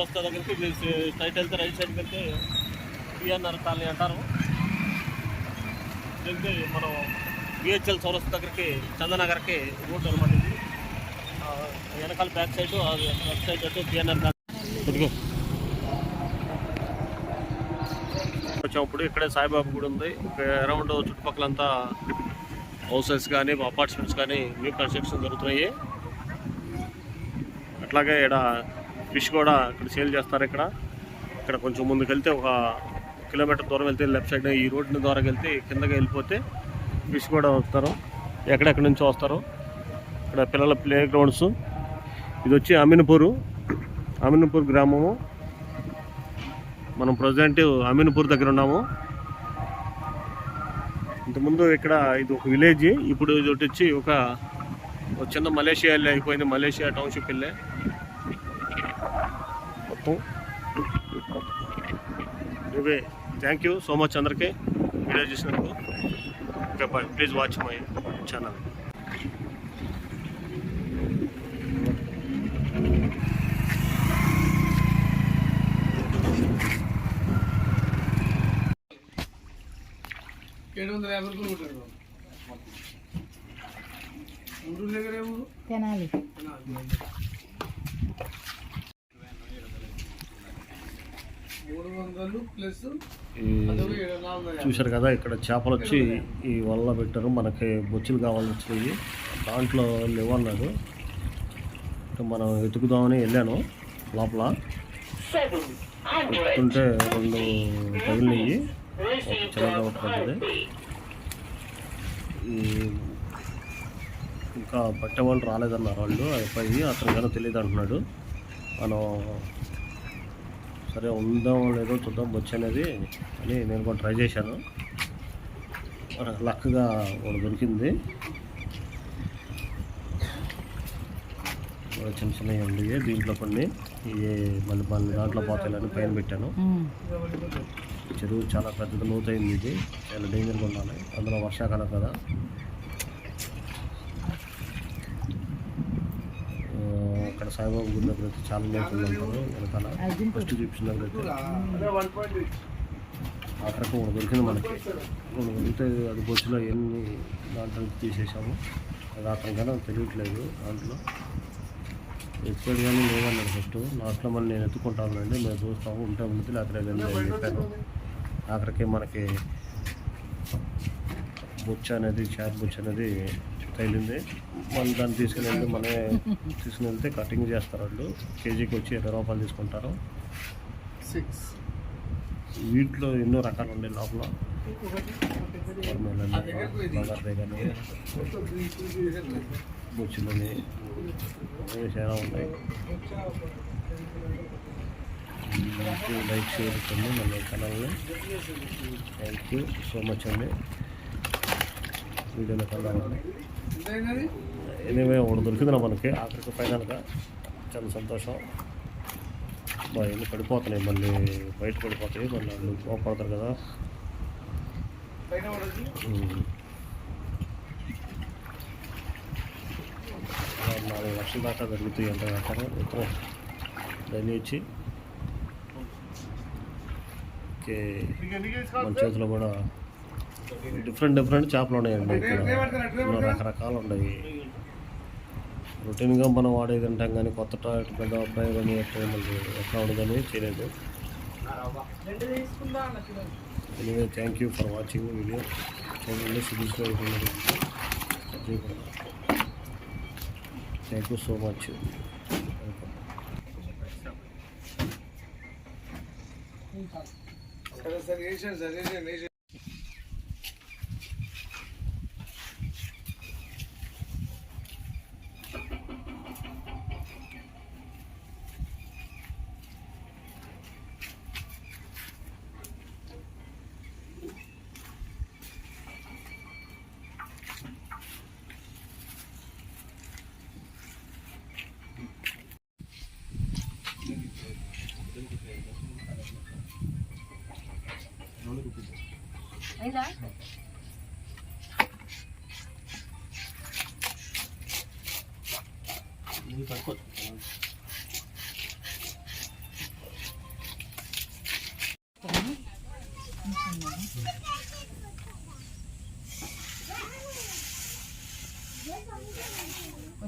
చౌరస్తా దగ్గరికి మీరు స్ట్రైట్ వెళ్తే రైట్ సైడ్కి వెళ్తే పిఎన్ఆర్ కాలనీ అంటారు. వెళ్తే మనం బిహెచ్ఎల్ చౌరస్తా దగ్గరికి చందనగర్కి రూట్ అనమాట ఇది. వెనకాల బ్యాక్ సైడ్ లెఫ్ట్ సైడ్ అటు పిఎన్ఆర్ వచ్చినప్పుడు ఇక్కడే సాయిబాబా గుడి ఉంది. అరౌండ్ చుట్టుపక్కలంతా హౌసెస్ కానీ అపార్ట్మెంట్స్ కానీ న్యూ కన్స్ట్రక్షన్ జరుగుతున్నాయి. అట్లాగే ఇక్కడ ఫిష్ కూడా ఇక్కడ సేల్ చేస్తారు ఇక్కడ. ఇక్కడ కొంచెం ముందుకు వెళ్తే ఒక కిలోమీటర్ దూరం వెళ్తే లెఫ్ట్ సైడ్ ఈ రోడ్డు ద్వారా వెళ్తే కిందకి వెళ్ళిపోతే ఫిష్ కూడా వస్తారు. ఎక్కడెక్కడి నుంచో వస్తారు. ఇక్కడ పిల్లల ప్లే గ్రౌండ్స్ ఇది వచ్చి అమీన్పూరు. అమీన్పూర్ గ్రామము. మనం ప్రజెంట్ అమీన్పూర్ దగ్గర ఉన్నాము. ఇంతకుముందు ఇక్కడ ఇది ఒక విలేజ్. ఇప్పుడు ఇది వచ్చి ఒక ఒక చిన్న మలేషియా వెళ్ళి అయిపోయింది. మలేషియా టౌన్షిప్ వెళ్ళే. మొత్తం ఇవే థ్యాంక్ యూ సో మచ్ అందరికీ. వీడియో చూసినందుకు. Okay bye please watch my channel ఏడు వందల యాభై రూపాయలు కొట్టారు ఊరు దగ్గర ఏ ఊరు తెనాలి. చూశారు కదా ఇక్కడ చేపలు వచ్చి ఈ వల్ల పెట్టారు. మనకి బొచ్చులు కావాల్సి వచ్చినాయి. దాంట్లో లేవన్నాడు ఇంకా మనం వెతుకుదామని వెళ్ళాను లోపల. వెతుకుంటే రెండు తగిలినాయి. ఒక చిన్నగా ఈ ఇంకా పట్టే వాళ్ళు రాలేదన్నారు వాళ్ళు. అయిపోయి అతను కానీ తెలియదు అంటున్నాడు. మనం సరే ఉందాం లేదో చూద్దాం బొచ్చు అనేది అని నేను కూడా ట్రై చేశాను. లక్గా ఒకటి దొరికింది. చిన్న చిన్నవి ఉండి దీంట్లో కొన్ని. ఇవి మళ్ళీ మళ్ళీ దాంట్లో పోతాయని పైన పెట్టాను. చెరువు చాలా పెద్దది లోతైంది ఇది. చాలా డేంజర్గా ఉండాలి. అందులో వర్షాకాలం కదా ఆ, అక్కడ సాయిబాబా గుడి దగ్గర అయితే చాలా లోపల ఉంటారు. వెనకాల ఫస్ట్ చూపించిన దగ్గర అయితే అక్కడికి ఒకటి దొరికింది మనకి. ఒకటి దొరికితే అది బొచ్చులో ఎన్ని దాంట్లో తీసేసాము. అది తెలియట్లేదు దాంట్లో. ఎత్తుకోడు కానీ లేదన్నాడు ఫస్ట్. లాస్ట్లో మళ్ళీ నేను ఎత్తుకుంటానండి మేము చూస్తాము ఉంటే ఉంటుంది లేకపోతే వెళ్ళి అని చెప్పాను ఆఖరికి మనకి బొచ్చు అనేది చేప బొచ్చు అనేది తగిలింది. మనం దాన్ని తీసుకుని వెళ్ళి మనమే తీసుకుని వెళ్తే కటింగ్ చేస్తారు వాళ్ళు. కేజీకి వచ్చి ఇరవై రూపాయలు తీసుకుంటారు. సిక్స్ వీటిలో ఎన్నో రకాలు ఉన్నాయి లోపల. కానీ బొచ్చులని చాలా ఉన్నాయి. లైక్ షేర్ ఇచ్చండి మన ఛానల్ని. థ్యాంక్ యూ సో మచ్ అండి. వీడియోలో ఎంతైనది ఎనివే ఒకటి దొరికింది మనకి. ఆఖరికి ఫైనల్గా. చాలా సంతోషం. బా ఎన్ని పడిపోతున్నాయి. మళ్ళీ బయట పడిపోతాయి. మళ్ళీ వాళ్ళు కోపడతారు కదా. నాలుగు లక్షల దాకా జరుగుతాయి అంట వ్యాపారం మొత్తం దాన్ని ఇచ్చి ఓకే. మన చేతిలో కూడా డిఫరెంట్ డిఫరెంట్ చేపలు ఉన్నాయండి ఇక్కడ. రకరకాలు ఉన్నాయి. రొటీన్గా మనం వాడేది తింటాం కానీ కొత్త టాయిలెట్ పెద్ద ప్రయోగం చేయటం మళ్ళీ ఎట్లా ఉండదని చేయలేదు anyway thank you for watching video చూడండి సిరీస్లో థ్యాంక్ యూ సో మచ్ సరే వేసాను సార్ వేసాను అయిందా పడుకో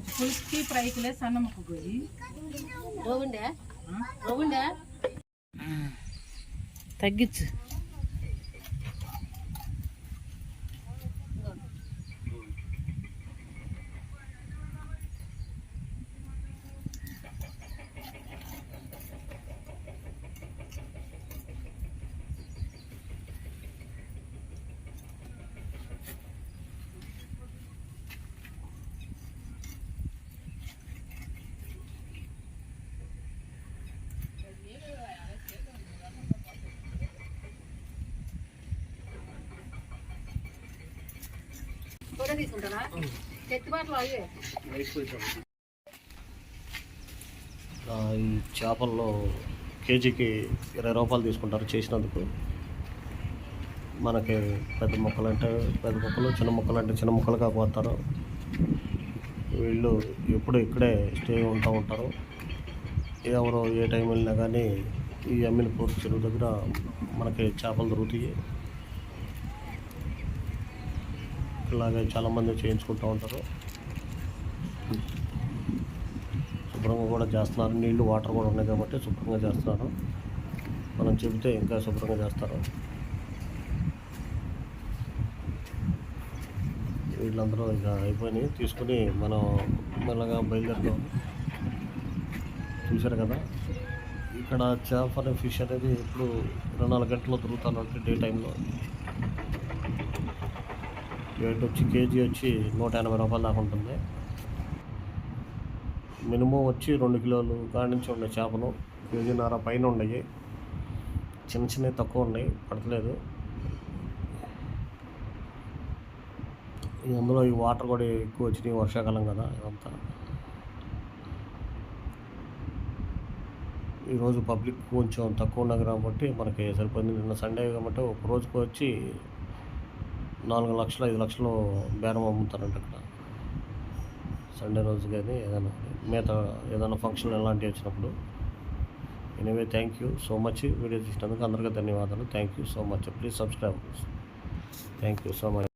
పులుసుకి ఫ్రైకిలే సన్న పోయి బాగుండే బాగుండే తగ్గించు. తీసుకుంటారా అయ్యే. ఈ చేపల్లో కేజీకి ఇరవై రూపాయలు తీసుకుంటారు చేసినందుకు. మనకి పెద్ద మొక్కలు అంటే పెద్ద మొక్కలు చిన్న మొక్కలు అంటే చిన్న మొక్కలుగా పోతారు వీళ్ళు ఎప్పుడు ఇక్కడే స్టే ఉంటూ ఉంటారు. ఎవరు ఏ టైం వెళ్ళినా కానీ ఈ అమ్మినపూర్ చెరువు దగ్గర మనకి చేపలు దొరుకుతాయి. ఇలాగే చాలామంది చేయించుకుంటూ ఉంటారు. శుభ్రంగా కూడా చేస్తున్నారు. నీళ్ళు వాటర్ కూడా ఉన్నాయి కాబట్టి శుభ్రంగా చేస్తున్నారు. మనం చెబితే ఇంకా శుభ్రంగా చేస్తారు. వీళ్ళందరూ ఇక అయిపోయినాయి. తీసుకుని మనం మెల్లగా బయలుదేరుతాం. చూశారు కదా? ఇక్కడ చేప అనే ఫిష్ అనేది ఇప్పుడు ఇరవై నాలుగు గంటలు దొరుకుతానంటే డే టైంలో. వెయిట్ వచ్చి కేజీ వచ్చి నూట ఎనభై రూపాయల దాకా ఉంటుంది. మినిమం వచ్చి రెండు కిలోలు కాడి నుంచి ఉండే చేపలు కేజీన్నర పైన ఉన్నాయి చిన్న చిన్నవి తక్కువ ఉన్నాయి పడతలేదు. ఈ అందులో ఈ వాటర్ కూడా ఎక్కువ వచ్చినాయి వర్షాకాలం కదా ఇదంతా. ఈరోజు పబ్లిక్ కొంచెం తక్కువ ఉన్నది కాబట్టి మనకి సరిపోయింది. నిన్న సండే కాబట్టి ఒక రోజుకి వచ్చి నాలుగు లక్షలు ఐదు లక్షలు బేరం అమ్ముతారంట అక్కడ సండే రోజు కానీ ఏదైనా మిగతా ఏదైనా ఫంక్షన్ ఎలాంటివి వచ్చినప్పుడు. Anyway thank you so much video చూసినందుకు అందరికీ ధన్యవాదాలు. Thank you so much. Please subscribe. Thank you so much.